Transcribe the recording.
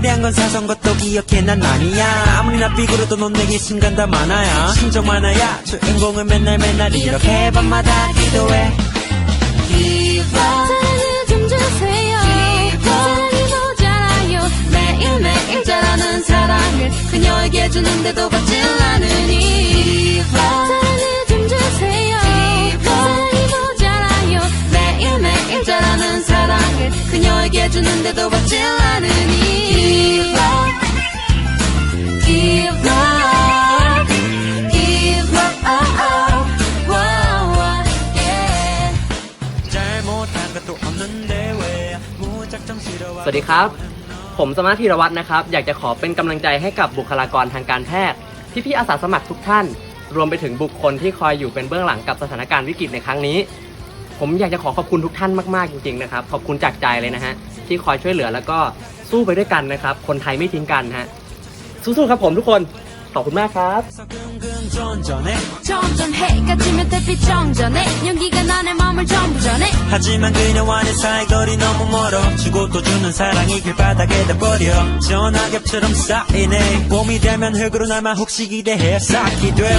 대한 건 사선 것도 기억해 난 아니야. 아무리 나 삐그러도 넌 내게 순간 다 많아야. 심정 많아야. 주인공은 맨날 맨날 이렇게 밤마다 기도해. 사랑을 좀 주세요. 사랑이 모자라요. 매일매일 자라는 사랑을 그녀에게 주는데도 받질 않으니. 사랑을 좀 주세요. 사랑이 모자라요. 매일매일 자라는 사랑을 그녀에게 주는데도 받질 않으니 สวัสดีครับ ผมสมาธีรวัตรนะครับ อยากจะขอเป็นกำลังใจให้กับบุคลากรทางการแพทย์ พี่ๆอาสาสมัครทุกท่าน รวมไปถึงบุคคลที่คอยอยู่เป็นเบื้องหลังกับสถานการณ์วิกฤตในครั้งนี้ ผมอยากจะขอขอบคุณทุกท่านมากๆจริงๆนะครับ ขอบคุณจากใจเลยนะฮะที่คอยช่วยเหลือแล้วก็สู้ไปด้วยกันนะครับ คนไทยไม่ทิ้งกันฮะสู้ๆครับผมทุกคนขอบคุณมากครับ 마음을 전부 전해. 하지만 그녀와의 사이거리 너무 멀어. 주고 또 주는 사랑이 길 바닥에다 버려. 전화겹처럼 쌓이네. 봄이 되면 흙으로 남아 혹시 기대해 쌓기 돼요